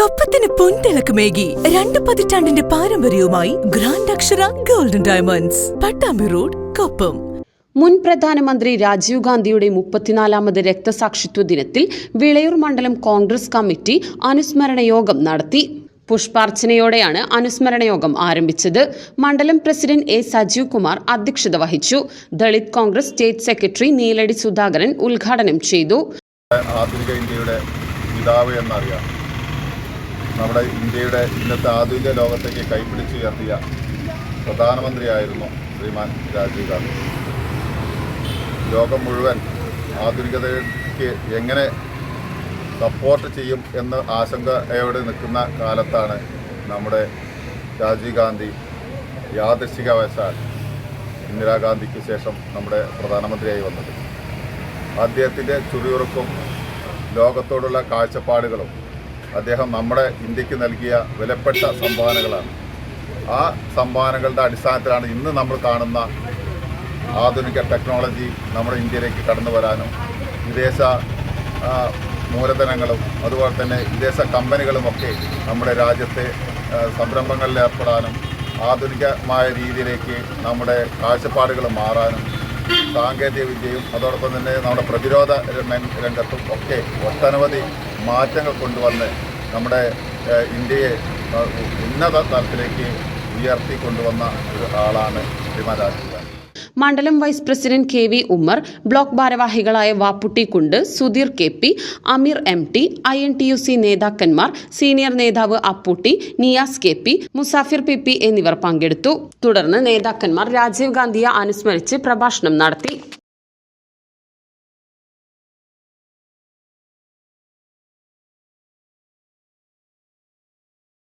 കൊപ്പത്തിന് പൊൻതിളക്കമേകി രണ്ട് പതിറ്റാണ്ടിന്റെ പാരമ്പര്യവുമായി grand Akshara golden diamonds Pattambi road Koppam. മുൻ പ്രധാനമന്ത്രി രാജീവ് ഗാന്ധിയുടെ മുപ്പത്തിനാലാമത് രക്തസാക്ഷിത്വ ദിനത്തിൽ വിളയൂർ മണ്ഡലം കോൺഗ്രസ് കമ്മിറ്റി അനുസ്മരണ യോഗം നടത്തി. പുഷ്പാർച്ചനയോടെയാണ് അനുസ്മരണ യോഗം ആരംഭിച്ചത്. മണ്ഡലം പ്രസിഡന്റ് എ സജീവ് കുമാർ അധ്യക്ഷത വഹിച്ചു. ദളിത് കോൺഗ്രസ് സ്റ്റേറ്റ് സെക്രട്ടറി നീലടി സുധാകരൻ ഉദ്ഘാടനം ചെയ്തു. ആധുനിക ഇന്ത്യയുടെ പിതാവ് എന്നറിയാം. നമ്മുടെ ഇന്ത്യയുടെ ഇന്നത്തെ ആധുനിക ലോകത്തേക്ക് കൈപ്പിടിച്ചുയർത്തിയ പ്രധാനമന്ത്രിയായിരുന്നു ശ്രീമാൻ രാജീവ് ഗാന്ധി. ലോകം മുഴുവൻ ആധുനികതയ്ക്ക് എങ്ങനെ സപ്പോർട്ട് ചെയ്യും എന്ന ആശങ്കയോടെ നിൽക്കുന്ന കാലത്താണ് നമ്മുടെ രാജീവ് ഗാന്ധി യാദൃശികവശാൽ ഇന്ദിരാഗാന്ധിക്ക് ശേഷം നമ്മുടെ പ്രധാനമന്ത്രിയായി വന്നത്. അദ്ദേഹത്തിന്റെ ചുറിയുറുക്കും ലോകത്തോടുള്ള കാഴ്ചപ്പാടുകളും അദ്ദേഹം നമ്മുടെ ഇന്ത്യയ്ക്ക് നൽകിയ വിലപ്പെട്ട സംഭാവനകളാണ്. ആ സംഭാവനകളുടെ അടിസ്ഥാനത്തിലാണ് ഇന്ന് നമ്മൾ കാണുന്ന ആധുനിക ടെക്നോളജി നമ്മുടെ ഇന്ത്യയിലേക്ക് കടന്നു വരാനും വിദേശ മൂലധനങ്ങളും അതുപോലെ തന്നെ വിദേശ കമ്പനികളുമൊക്കെ നമ്മുടെ രാജ്യത്തെ സംരംഭങ്ങളിൽ ഏർപ്പെടാനും ആധുനികമായ രീതിയിലേക്ക് നമ്മുടെ കാഴ്ചപ്പാടുകൾ മാറാനും സാങ്കേതിക വിദ്യയും അതോടൊപ്പം തന്നെ നമ്മുടെ പ്രതിരോധ രംഗ- രംഗത്തും ഒക്കെ ഒട്ടനവധി മാറ്റങ്ങൾ കൊണ്ടുവന്ന് നമ്മുടെ ഇന്ത്യയെ ഉന്നത തലത്തിലേക്ക് ഉയർത്തി കൊണ്ടുവന്ന ഒരു ആളാണ് ശ്രീമാൻ മണ്ഡലം vice president K V Ummer block ഭാരവാഹികളായ Vapputty Kund Sudheer K P Ameer M T I N T U C നേതാക്കന്മാർ സീനിയർ നേതാവ് Apputty Niyas K P Musafir P P എന്നിവർ പങ്കെടുത്തു. തുടർന്ന് നേതാക്കന്മാർ രാജീവ് ഗാന്ധിയെ അനുസ്മരിച്ച് പ്രഭാഷണം നടത്തി.